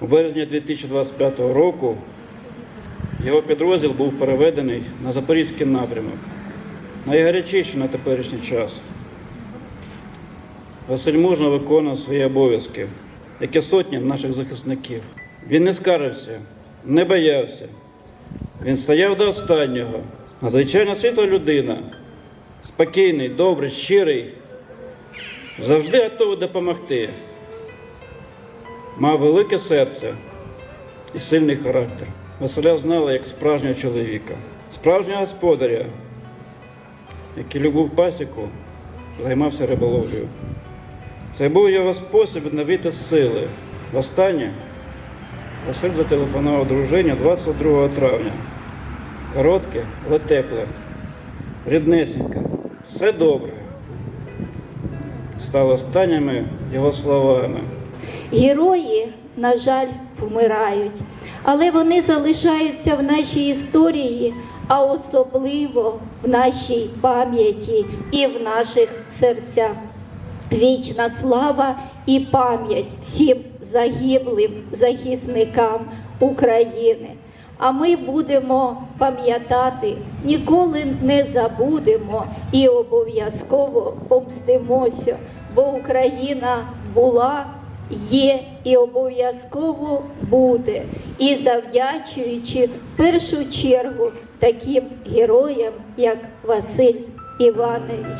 У березні 2025 року його підрозділ був переведений на Запорізький напрямок, найгарячіший на теперішній час. Василь мужно виконував свої обов'язки, як і сотні наших захисників. Він не скарився, не боявся. Він стояв до останнього. Надзвичайно світла людина, спокійний, добрий, щирий, завжди готовий допомогти. Мав велике серце і сильний характер. Василя знали як справжнього чоловіка, справжнього господаря, який любив пасіку, займався риболовлею. Це був його спосіб відновити сили. Востаннє Василь зателефонував дружині 22 травня. Коротке, але тепле, ріднесеньке, все добре. Стало останніми його словами. Герої, на жаль, вмирають, але вони залишаються в нашій історії, а особливо в нашій пам'яті і в наших серцях. Вічна слава і пам'ять всім загиблим захисникам України. А ми будемо пам'ятати, ніколи не забудемо і обов'язково помстимося, бо Україна була, є і обов'язково буде. І завдячуючи в першу чергу таким героям, як Василь Іванович.